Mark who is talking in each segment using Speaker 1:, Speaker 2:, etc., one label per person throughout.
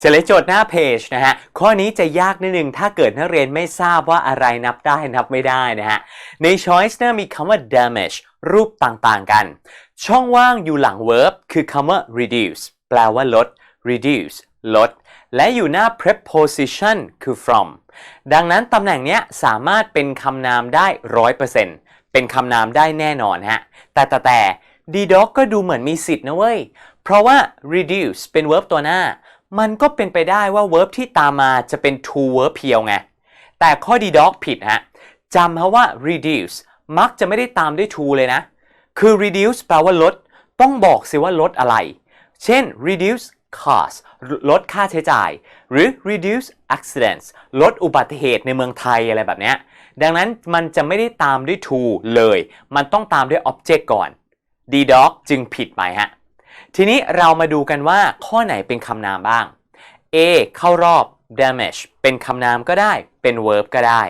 Speaker 1: เฉลยโจทย์หน้าเพจนะฮะ ข้อนี้จะยากนิดนึง ถ้าเกิดนักเรียนไม่ทราบว่าอะไรนับได้นับไม่ได้นะฮะ ใน choice เนี่ยมีคำว่า damage รูปต่างๆกัน ช่องว่างอยู่หลัง verb คือคำว่า reduce แปลว่าลด reduce ลด และอยู่หน้า preposition คือ from ดังนั้นตำแหน่งเนี้ยสามารถเป็นคำนามได้ 100%เป็นคำนามได้แน่นอนฮะ แต่แต่แต่ d dog ก็ดูเหมือนมีสิทธิ์นะเว้ย เพราะว่า reduce เป็น verb ตัวหน้า มันก็เป็นไปได้ว่า verb ที่ตามมาจะเป็น to verb เพียวไง แต่ข้อ d dog ผิดฮะจำฮะว่า reduce มักจะไม่ได้ตามด้วย to เลยนะ คือ reduce แปลว่าลด ต้องบอกสิว่าลดอะไร เช่น reduce cost ลดค่าใช้จ่าย หรือ reduce accidents ลดอุบัติเหตุในเมืองไทยอะไรแบบเนี้ยดังนั้นมันจะไม่ได้ตามด้วย to เลย มันต้องตามด้วย object ก่อน d dog จึงผิดไปฮะ ทีนี้เรามาดูกันว่าข้อไหนเป็นคำนามบ้าง A เข้ารอบ damage เป็นคำนามก็ได้ เป็น verb ก็ได้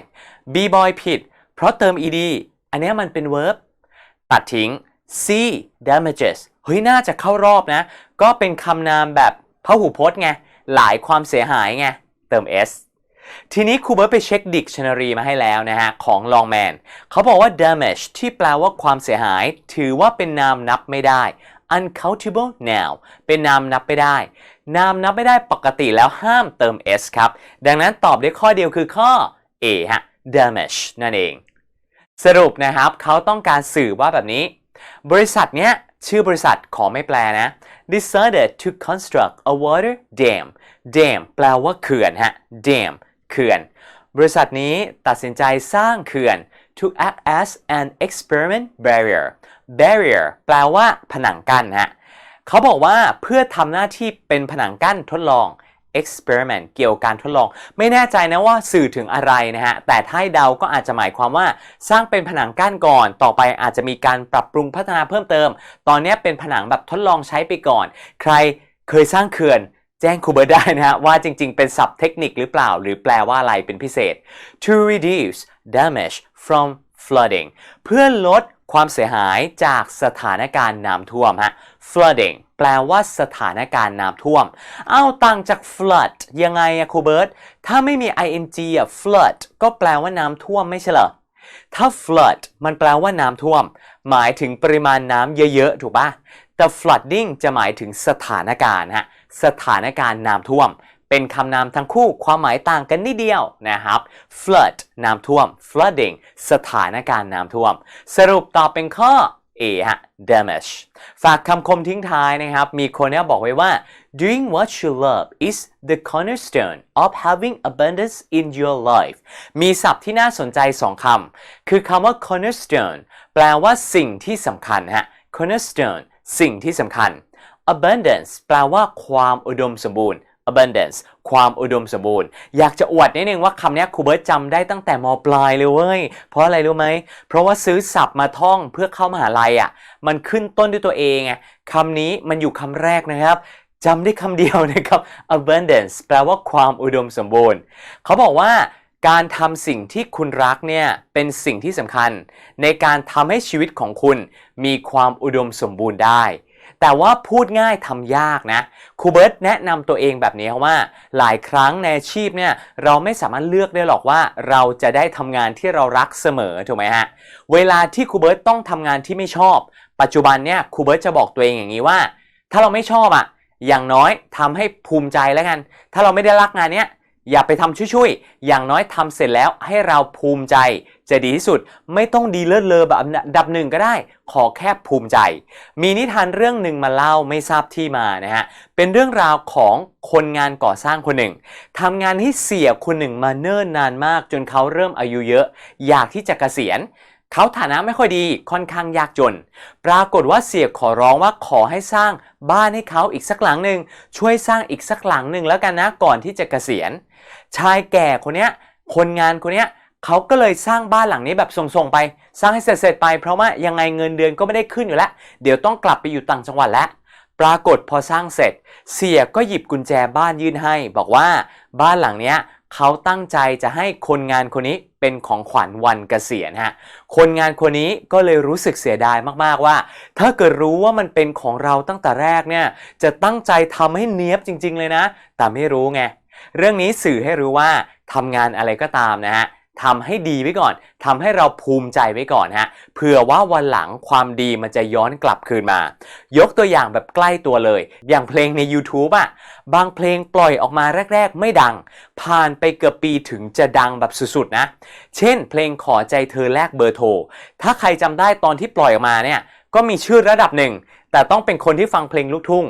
Speaker 1: B boy ผิด เพราะเติม ed อันนี้มันเป็น verb ตัดทิ้ง C damages เฮ้ย น่าจะเข้ารอบนะ ก็เป็นคำนามแบบพหูพจน์ไง หลายความเสียหายไง เติม s ทีนี้ครูเบิร์ตไปเช็ค dictionary มาให้แล้วนะฮะ ของ Longman เขาบอกว่า damage ที่แปลว่าความเสียหาย ถือว่าเป็นนามนับไม่ได้ uncountable noun เป็นนามนับไม่ได้ นามนับไม่ได้ปกติแล้วห้ามเติม s ครับ ดังนั้นตอบได้ข้อเดียวคือข้อ A ฮะ damage นั่นเอง สรุปนะครับเขาต้องการสื่อว่าแบบนี้ บริษัทเนี้ยชื่อบริษัทขอไม่แปลนะ decided to construct a water dam dam แปลว่าเขื่อนฮะ dam เขื่อน บริษัทนี้ตัดสินใจสร้างเขื่อน to act as an experiment barrier barrier แปลว่าผนังกั้นฮะเขาบอกว่าเพื่อทำหน้าที่เป็นผนังกั้นทดลอง experiment เกี่ยวกับการทดลอง ไม่แน่ใจนะว่าสื่อถึงอะไรนะฮะ แต่ถ้าให้เดาก็อาจจะหมายความว่าสร้างเป็นผนังกั้นก่อน ต่อไปอาจจะมีการปรับปรุงพัฒนาเพิ่มเติม ตอนนี้เป็นผนังแบบทดลองใช้ไปก่อน ใครเคยสร้างเขื่อนแจ้งครูเบิร์ตได้นะฮะว่าจริงๆ เป็นศัพท์เทคนิคหรือเปล่า หรือแปลว่าอะไรเป็นพิเศษ to reduce damage from flooding เพื่อลด ความเสียหายจากสถานการณ์น้ำท่วมฮะ flooding แปลว่าสถานการณ์น้ำท่วม เอาต่างจาก flood ยังไงอะครูเบิร์ตถ้าไม่มี ing อะ flood ก็แปลว่าน้ำท่วมไม่ใช่เหรอ ถ้า flood มันแปลว่าน้ำท่วม หมายถึงปริมาณน้ำเยอะๆ ถูกปะแต่ flooding จะหมายถึงสถานการณ์ฮะ สถานการณ์น้ำท่วม เป็นคำนามทั้งคู่ความหมายต่างกันนิดเดียวนะครับ flood น้ำท่วม flooding สถานการณ์น้ำท่วม สรุปตอบเป็นข้อ A ฮะ damage ฝากคำคมทิ้งท้ายนะครับ มีคนเนี้ยบอกไว้ว่า doing what you love is the cornerstone of having abundance in your life มีศัพท์ที่น่าสนใจสองคำ คือคำว่า cornerstone แปลว่าสิ่งที่สำคัญฮะ cornerstone สิ่งที่สำคัญ abundance แปลว่าความอุดมสมบูรณ์ abundance ความอุดมสมบูรณ์ อยากจะอวดนิดนึงว่าคำนี้ครูเบิร์ตจำได้ตั้งแต่มปลายเลยเว้ย เพราะอะไรรู้ไหม เพราะว่าซื้อศัพท์มาท่องเพื่อเข้ามหาลัยอะ มันขึ้นต้นด้วยตัวเองไงคำนี้มันอยู่คำแรกนะครับจำได้คำเดียวนะครับ abundance แปลว่าความอุดมสมบูรณ์ เขาบอกว่าการทำสิ่งที่คุณรักเนี่ยเป็นสิ่งที่สำคัญ ในการทำให้ชีวิตของคุณมีความอุดมสมบูรณ์ได้ แต่ว่าพูดง่ายทำยากนะครูเบิร์ตแนะนำตัวเองแบบนี้ว่า หลายครั้งในอาชีพเนี่ยเราไม่สามารถเลือกได้หรอกว่าเราจะได้ทำงานที่เรารักเสมอถูกไหมฮะเวลาที่ครูเบิร์ตต้องทำงานที่ไม่ชอบ ปัจจุบันเนี่ยครูเบิร์ตจะบอกตัวเองอย่างนี้ว่า ถ้าเราไม่ชอบอะอย่างน้อยทำให้ภูมิใจแล้วกัน ถ้าเราไม่ได้รักงานเนี้ย อย่าไปทำช่วยๆ อย่างน้อยทำเสร็จแล้วให้เราภูมิใจ จะดีที่สุดไม่ต้องดีเลิศเลอแบบอันดับหนึ่งก็ได้ ขอแค่ภูมิใจ มีนิทานเรื่องหนึ่งมาเล่าไม่ทราบที่มานะฮะ เป็นเรื่องราวของคนงานก่อสร้างคนหนึ่งทำงานให้เสียคนหนึ่งมาเนิ่นนานมาก จนเขาเริ่มอายุเยอะ อยากที่จะเกษียณ เขาฐานะไม่ค่อยดีค่อนข้างยากจน ปรากฏว่าเสียขอร้องว่าขอให้สร้างบ้านให้เขาอีกสักหลังหนึ่งช่วยสร้างอีกสักหลังหนึ่งแล้วกันนะก่อนที่จะเกษียณ ชายแก่คนเนี้ยคนงานคนเนี้ยเขาก็เลยสร้างบ้านหลังนี้แบบส่งๆไป สร้างให้เสร็จๆไป เพราะว่ายังไงเงินเดือนก็ไม่ได้ขึ้นอยู่แล้ว เดี๋ยวต้องกลับไปอยู่ต่างจังหวัดแล้วปรากฏพอสร้างเสร็จ เสียก็หยิบกุญแจบ้านยื่นให้ บอกว่าบ้านหลังเนี้ย เขาตั้งใจจะให้คนงานคนนี้เป็นของขวัญวันเกษียณฮะ คนงานคนนี้ก็เลยรู้สึกเสียดายมากๆว่า ถ้าเกิดรู้ว่ามันเป็นของเราตั้งแต่แรกเนี่ย จะตั้งใจทำให้เนี้ยบจริง ๆ เลยนะ แต่ไม่รู้ไง เรื่องนี้สื่อให้รู้ว่าทำงานอะไรก็ตามนะฮะ ทำให้ดีไว้ก่อนทำให้เราภูมิใจไว้ก่อนฮะเผื่อว่าวันหลังความดีมันจะย้อนกลับคืนมา ยกตัวอย่างแบบใกล้ตัวเลย อย่างเพลงใน YouTube อะบางเพลงปล่อยออกมาแรก ๆ ไม่ดัง ผ่านไปเกือบปีถึงจะดังแบบสุดๆนะ เช่น เพลงขอใจเธอแลกเบอร์โทร ถ้าใครจำได้ตอนที่ปล่อยออกมาเนี่ยก็มีชื่อระดับหนึ่ง แต่ต้องเป็นคนที่ฟังเพลงลูกทุ่ง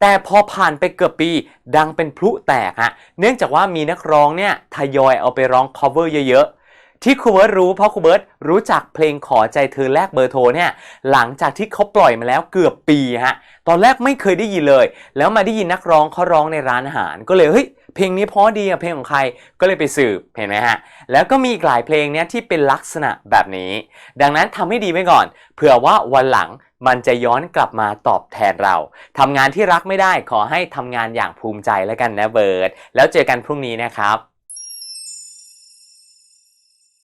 Speaker 1: แต่พอผ่านไปเกือบปีดังเป็นพลุแตกฮะเนื่องจากว่ามีนักร้องเนี่ยทยอยเอาไปร้อง cover เยอะๆ ที่ครูเบิร์ตรู้เพราะครูเบิร์ตรู้จักเพลงขอใจเธอแลกเบอร์โทรเนี่ยหลังจากที่เขาปล่อยมาแล้วเกือบปีฮะตอนแรกไม่เคยได้ยินเลย แล้วมาได้ยินนักร้องเขาร้องในร้านอาหาร ก็เลยเฮ้ยเพลงนี้เพราะดีอะเพลงของใครก็เลยไปสืบเห็นไหมฮะแล้วก็มีอีกหลายเพลงเนี่ยที่เป็นลักษณะแบบนี้ ดังนั้นทำให้ดีไว้ก่อน เผื่อว่าวันหลังมันจะย้อนกลับมาตอบแทนเรา ทำงานที่รักไม่ได้ขอให้ทำงานอย่างภูมิใจแล้วกันนะเบิร์ดแล้วเจอกันพรุ่งนี้นะครับ